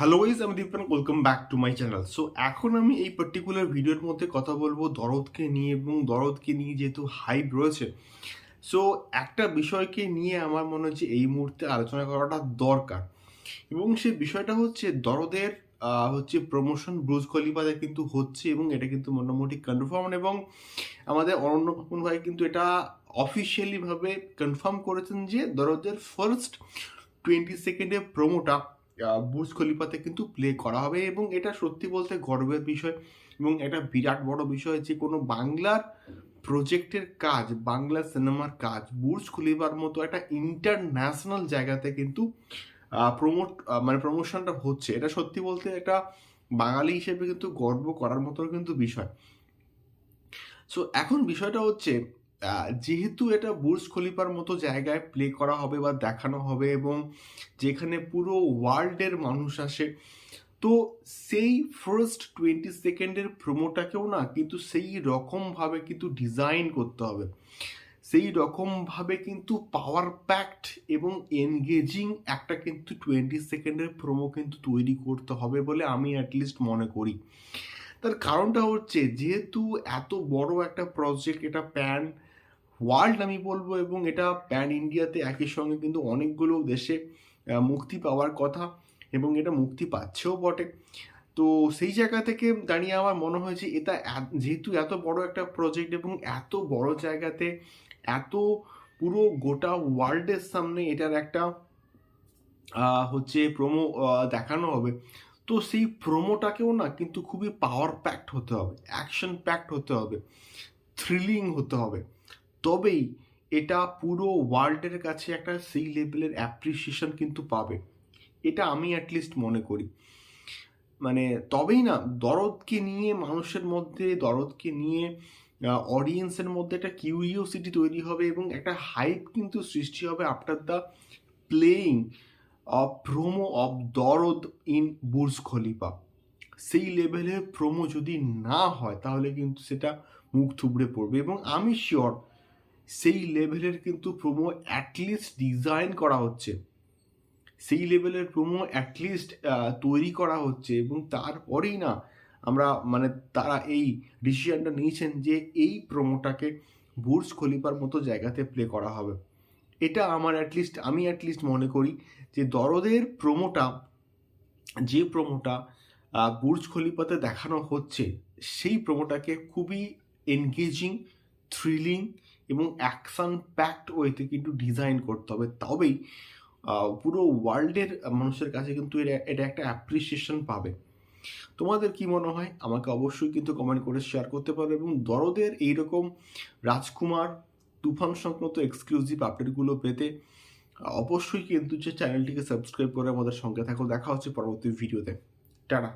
Hello guys আমি Dipan welcome back to my channel so এখন আমি এই পার্টিকুলার ভিডিওর মধ্যে কথা বলব দরদকে নিয়ে এবং দরদকে নিয়ে যেহেতু হাইপ রয়েছে। সো একটা বিষয়কে নিয়ে আমার মনে হচ্ছে এই মুহূর্তে আলোচনা করাটা দরকার। এবং সে বিষয়টা হচ্ছে দরদের হচ্ছে প্রমোশন ব্রুজ খলিফাতে কিন্তু হচ্ছে এবং এটা কিন্তু মোটামুটি কনফার্ম এবং আমাদের অরণ্য কাপুর ভাই কিন্তু এটা অফিসিয়ালিভাবে কনফার্ম করেছেন যে দরদের ফার্স্ট টোয়েন্টি সেকেন্ডের প্রোমোটা বুর্জ খলিফাতে কিন্তু প্লে করা হবে এবং এটা সত্যি বলতে গর্বের বিষয় এবং এটা বিরাট বড় বিষয় যে কোনো বাংলার প্রজেক্টের কাজ বাংলা সিনেমার কাজ, বুর্জ খলিফার মতো একটা ইন্টারন্যাশনাল জায়গাতে কিন্তু প্রমোট মানে প্রমোশনটা হচ্ছে। এটা সত্যি বলতে একটা বাঙালি হিসেবে কিন্তু গর্ব করার মতো কিন্তু বিষয়। সো এখন বিষয়টা হচ্ছে যেহেতু এটা বুর্জ খলিফার মতো জায়গায় প্লে করা হবে বা দেখানো হবে এবং যেখানে পুরো ওয়ার্ল্ডের মানুষ আসে, তো সেই ফার্স্ট টোয়েন্টি সেকেন্ডের প্রোমোটাকেও না কিন্তু সেই রকমভাবে কিন্তু ডিজাইন করতে হবে। সেই রকমভাবে কিন্তু পাওয়ার প্যাক্ট এবং এনগেজিং একটা কিন্তু টোয়েন্টি সেকেন্ডের প্রোমো কিন্তু তৈরি করতে হবে বলে আমি অ্যাটলিস্ট মনে করি। তার কারণটা হচ্ছে, যেহেতু এত বড় একটা প্রজেক্ট এটা প্যান ওয়ার্ল্ড আমি বলব এবং এটা প্যান ইন্ডিয়াতে একই সঙ্গে কিন্তু অনেকগুলো দেশে মুক্তি পাওয়ার কথা এবং এটা মুক্তি পাচ্ছেও বটে। তো সেই জায়গা থেকে দাঁড়িয়ে আমার মনে হয়েছে এটা যেহেতু এত বড় একটা প্রজেক্ট এবং এত বড় জায়গাতে এত পুরো গোটা ওয়ার্ল্ডের সামনে এটার একটা হচ্ছে প্রোমো দেখানো হবে, তো সেই প্রোমোটাকেও না কিন্তু খুবই পাওয়ার প্যাক্ট হতে হবে অ্যাকশন প্যাক্ট হতে হবে থ্রিলিং হতে হবে। তবেই এটা পুরো ওয়ার্ল্ডের কাছে একটা সেই লেভেলের অ্যাপ্রিসিয়েশন কিন্তু পাবে। এটা আমি অ্যাটলিস্ট মনে করি। মানে তবেই না, দরদকে নিয়ে, মানুষের মধ্যে, দরদকে নিয়ে অডিয়েন্সের মধ্যে একটা কিউরিওসিটি তৈরি হবে এবং একটা হাইপ কিন্তু সৃষ্টি হবে after the playing of promo of Dorod in Burj Khalifa সেই লেভেলের প্রোমো যদি না হয়, তাহলে কিন্তু সেটা মুখ থুবড়ে পড়বে এবং আমি শিওর সেই লেভেলের কিন্তু প্রোমো অ্যাটলিস্ট ডিজাইন করা হচ্ছে। সেই লেভেলের প্রোমো অ্যাটলিস্ট তৈরি করা হচ্ছে এবং তারপরেই না আমরা মানে তারা এই ডিসিশনটা নিয়েছেন যে এই প্রোমোটাকে বুর্জ খলিফার মতো জায়গাতে প্লে করা হবে। এটা আমার অ্যাটলিস্ট আমি অ্যাটলিস্ট মনে করি যে দরদের প্রোমোটা যে প্রোমোটা বুর্জ খলিফাতে দেখানো হচ্ছে, সেই প্রোমোটাকে খুবই এনগেজিং থ্রিলিং এবং অ্যাকশন প্যাকড ওয়েতে কিন্তু ডিজাইন করতে হবে। তবেই পুরো ওয়ার্ল্ডের মানুষের কাছে কিন্তু এটা একটা অ্যাপ্রিসিয়েশন পাবে। তোমাদের কি মনে হয়? আমাকে অবশ্যই কিন্তু কমেন্ট করে শেয়ার করতে পারো এবং দরদের এইরকম রাজকুমার, তুফান সংক্রান্ত এক্সক্লুসিভ আপডেটগুলো পেতে, অবশ্যই কিন্তু যে চ্যানেলটিকে সাবস্ক্রাইব করে আমাদের সঙ্গে থাকো। দেখা হচ্ছে পরবর্তী ভিডিওতে টাটা।